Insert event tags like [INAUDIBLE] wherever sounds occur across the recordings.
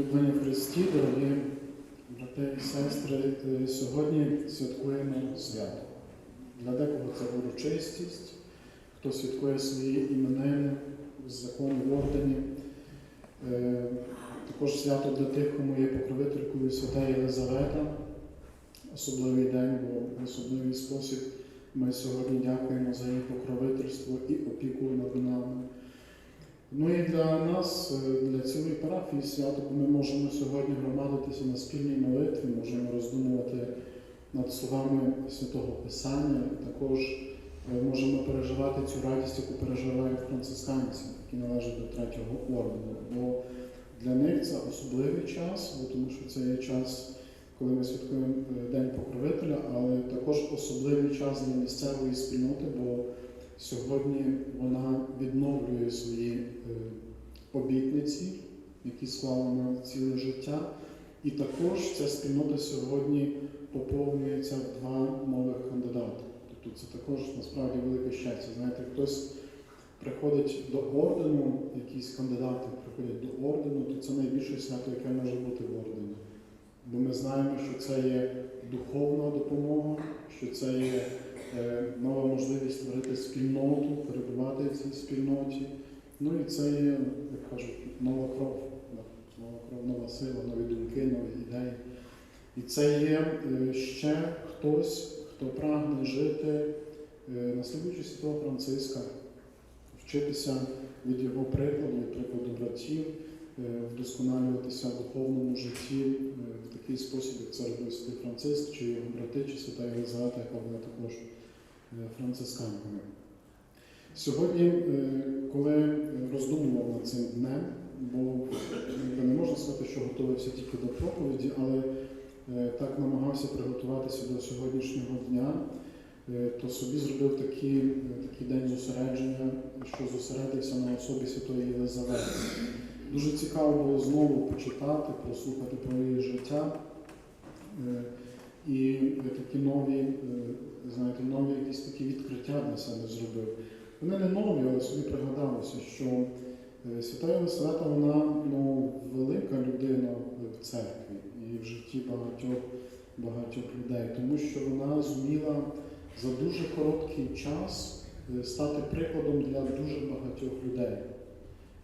Улюблені Христі, дорогі брати і сестри, е, сьогодні святкуємо свято. Для декого це урочистість, хто святкує свої іменини в законі в ордені. Е, Також свято для тих, кому є покровителькою свята Єлизавета. Особливий день, бо в особливий спосіб ми сьогодні дякуємо за її покровительство і опіку над нами. Ну і для нас, е, для цілої парафії свято, ми можемо сьогодні громадитися на спільній молитві, можемо роздумувати над словами Святого Писання, також е, можемо переживати цю радість, яку переживають францисканці, які належать до третього ордену. Бо для них це особливий час, бо тому що це є час, коли ми святкуємо е, День покровителя, але також особливий час для місцевої спільноти, бо Сьогодні вона відновлює свої е, обітниці, які склала на ціле життя. І також ця спільнота сьогодні поповнюється в два нових кандидати. Тобто це також насправді велике щастя. Знаєте, хтось приходить до ордену, якісь кандидати приходять до ордену, то це найбільше свято, яке може бути в ордені. Бо ми знаємо, що це є духовна допомога, що це є е, нова можливість створити спільноту, перебувати в цій спільноті. Ну і це є, як кажуть, нова кров, нова кров, нова сила, нові думки, нові ідеї. І це є е, ще хтось, хто прагне жити, е, наслідуючи Святого Франциска, вчитися від його прикладу, від прикладу братів, е, вдосконалюватися в духовному житті е, в такий спосіб, як це робив Святий Франциск, чи його брати, чи Свята Єлизавета, яка була також е, францисканками. Сьогодні, е, коли роздумував над цим днем, бо якби не можна сказати, що готувався тільки до проповіді, але е, так намагався приготуватися до сьогоднішнього дня, е, то собі зробив такий, е, такий день зосередження, що зосередився на особі Святої Єлизавети. Дуже цікаво було знову почитати, прослухати про її життя. Е, І такі нові, е, знаєте, нові якісь такі відкриття для себе зробив. Вони не нові, але собі пригадалося, що е, Свята Єлисавета, вона ну, велика людина в церкві і в житті багатьох, багатьох людей, тому що вона зуміла за дуже короткий час стати прикладом для дуже багатьох людей.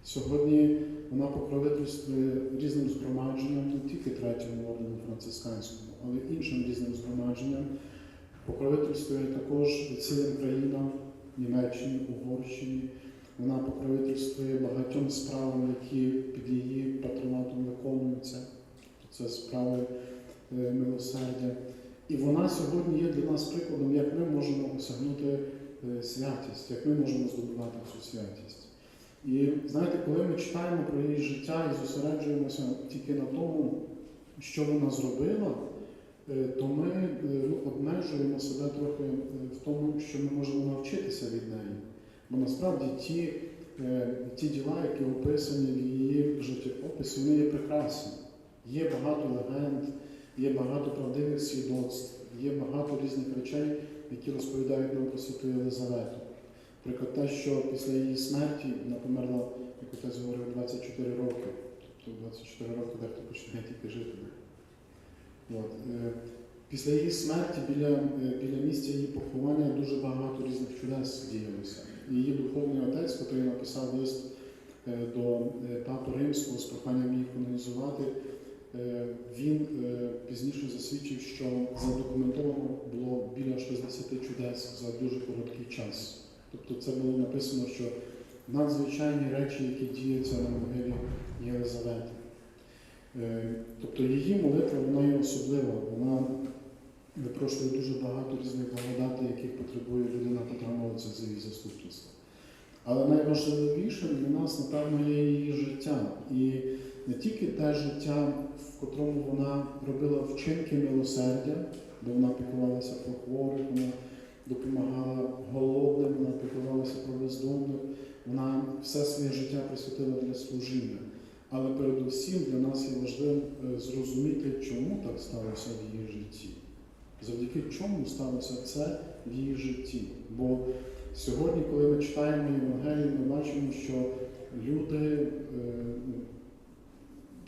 Сьогодні вона покровительствує різним згромадженням, не тільки третьому ордену францисканському, але й іншим різним згромадженням. Покровительствує також цілим країнам Німеччині, Угорщині. Вона покровительствує багатьом справам, які під її патронатом виконуються. Це справи е, милосердя. І вона сьогодні є для нас прикладом, як ми можемо осягнути е, святість, як ми можемо здобувати цю святість. І знаєте, коли ми читаємо про її життя і зосереджуємося тільки на тому, що вона зробила, е, то ми е, ну, обмежуємо себе трохи е, в тому, що ми можемо навчитися від неї. Бо насправді ті, ті діла, які описані в її життєописі, вони є прекрасні. Є багато легенд, є багато правдивих свідоцтв, є багато різних речей, які розповідають нам про святу Єлизавету. Наприклад, те, що після її смерті вона померла, як отець говорив, 24 роки. Тобто 24 роки дехто починає тільки жити. От. е, Після її смерті біля, е, біля місця її поховання дуже багато різних чудес діялося. Її духовний отець, який написав лист е, до Папи Римського з проханням її канонізувати, він пізніше засвідчив, що задокументовано було біля 60 чудес за дуже короткий час. Тобто це було написано, що надзвичайні речі, які діються на могилі Єлизавети. Тобто її молитва вона є особлива, вона випрошує дуже багато різних благодатей, яких потребує людина, молиться за її заступництво. Але найважливішим для нас, напевно, є її життя. І не тільки те життя, в котрому вона робила вчинки милосердя, де вона піклувалася про хворих, вона допомагала голодним, вона піклувалася про бездомних, вона все своє життя присвятила для служіння. Але передусім для нас є важливим е, зрозуміти, чому так сталося в її житті. Завдяки чому сталося це в її житті. Бо сьогодні, коли ми читаємо Євангелію, ми бачимо, що люди е,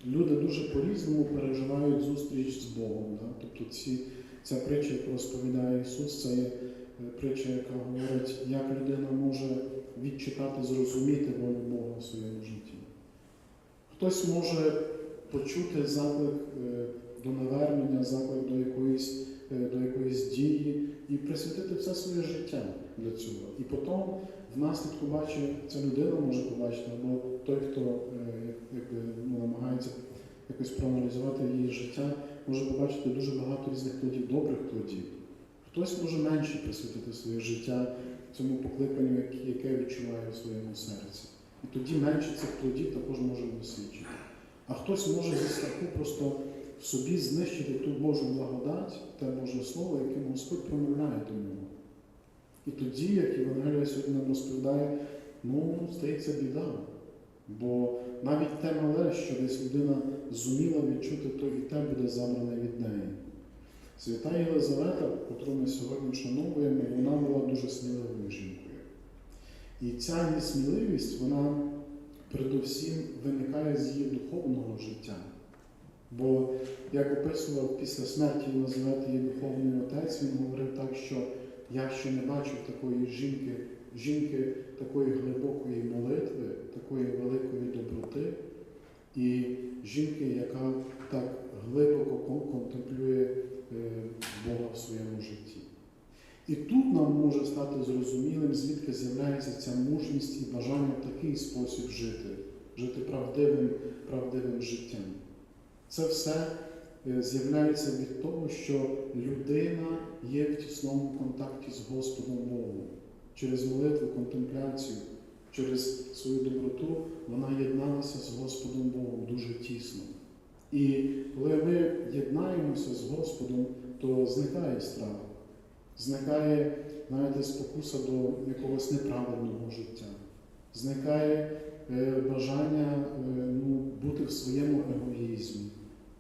люди дуже по-різному переживають зустріч з Богом. Да? Тобто ці, ця притча, яку розповідає Ісус, це є притча, яка говорить, як людина може відчитати, зрозуміти волю Бога в своєму житті. Хтось може почути заклик е, до навернення, заклик до якоїсь, е, до якоїсь дії і присвятити все своє життя для цього. І потім в наслідку бачить, ця людина може побачити, або той, хто е, якби, ну, намагається якось проаналізувати її життя, може побачити дуже багато різних плодів, добрих плодів. Хтось може менше присвятити своє життя цьому покликанню, яке- яке відчуває в своєму серці. І тоді менше цих плодів також може досвідчити. А хтось може зі страху просто в собі знищити ту Божу благодать, те Боже Слово, яким Господь промовляє до нього. І тоді, як Євангелія сьогодні нам розповідає, ну, стається біда. Бо навіть те мале, що десь людина зуміла відчути, то і те буде забране від неї. Свята Єлизавета, котру ми сьогодні вшановуємо, вона була дуже сміливою жінкою. І ця її сміливість, вона передусім виникає з її духовного життя. Бо, як описував після смерті Єлизавети її духовний отець, він говорив так, що я ще не бачив такої жінки, жінки такої глибокої молитви, такої великої доброти, і жінки, яка так глибоко кон- конtemплює е, Бога в своєму житті. І тут нам може стати зрозумілим, звідки з'являється ця мужність і бажання в такий спосіб жити, жити правдивим, правдивим життям. Це все е, з'являється від того, що людина є в тісному контакті з Господом Богом. Через молитву, контемпляцію, через свою доброту вона єдналася з Господом Богом дуже тісно. І коли ми єднаємося з Господом, то зникає страх, зникає навіть спокуса до якогось неправильного життя, зникає е, бажання е, ну, бути в своєму егоїзмі.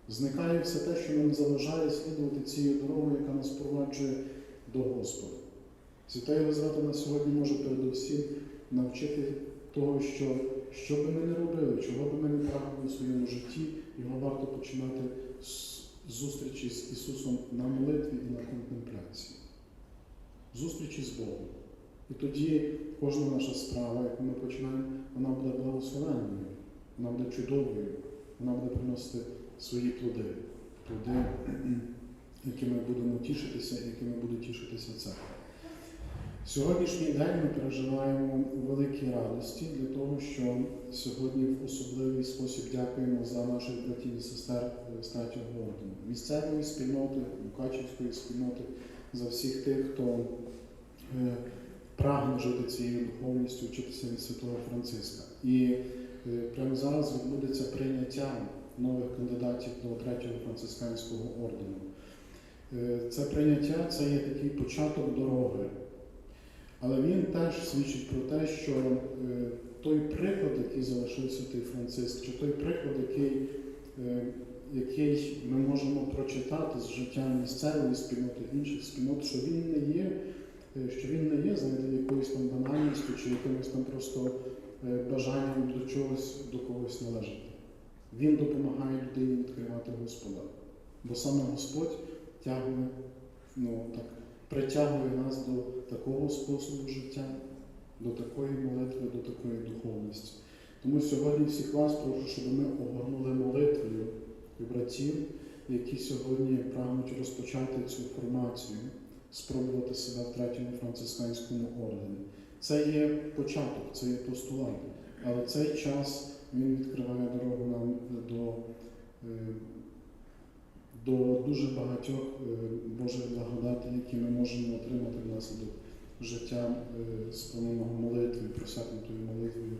Зникає все те, що нам заважає слідувати цією дорогою, яка нас проваджує до Господа. Свята Єлизавета на сьогодні може передусім навчити того, що що би ми не робили, чого би ми не прагнули в своєму житті, його варто починати з зустрічі з Ісусом на молитві і на контемпляції. Зустрічі з Богом. І тоді кожна наша справа, яку ми починаємо, вона буде благословенною, вона буде чудовою, вона буде приносити свої плоди, плоди, [CLEARS THROAT] якими будемо тішитися, якими буде тішитися церква. Сьогоднішній день ми переживаємо великі радості для того, що сьогодні в особливий спосіб дякуємо за наших братів і сестер з третього місцевої спільноти, Мукачівської спільноти, за всіх тих, хто е, прагне жити цією духовністю, вчитися від Святого Франциска. І е, прямо зараз відбудеться прийняття нових кандидатів до третього францисканського ордену. Е, Це прийняття це є такий початок дороги. Але він теж свідчить про те, що той приклад, який залишив святий Франциск, чи той приклад, який, який ми можемо прочитати з життя місцевої спільноти, інших спільнот, що він не є, е, що він не є знаєте, якоюсь там банальністю чи якимось там просто е, бажанням до чогось до когось належати. Він допомагає людині відкривати Господа. Бо саме Господь тягне, ну так притягує нас до такого способу життя, до такої молитви, до такої духовності. Тому сьогодні всіх вас прошу, щоб ми огорнули молитвою братів, які сьогодні прагнуть розпочати цю формацію, спробувати себе в третьому францисканському ордені. Це є початок, це є постулат, але цей час він відкриває дорогу нам до. е, до дуже багатьох е, Божих благодатей, які ми можемо отримати внаслідок життя е, сповненого молитви, просякнутою молитвою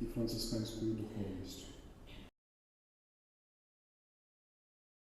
і францисканською духовністю.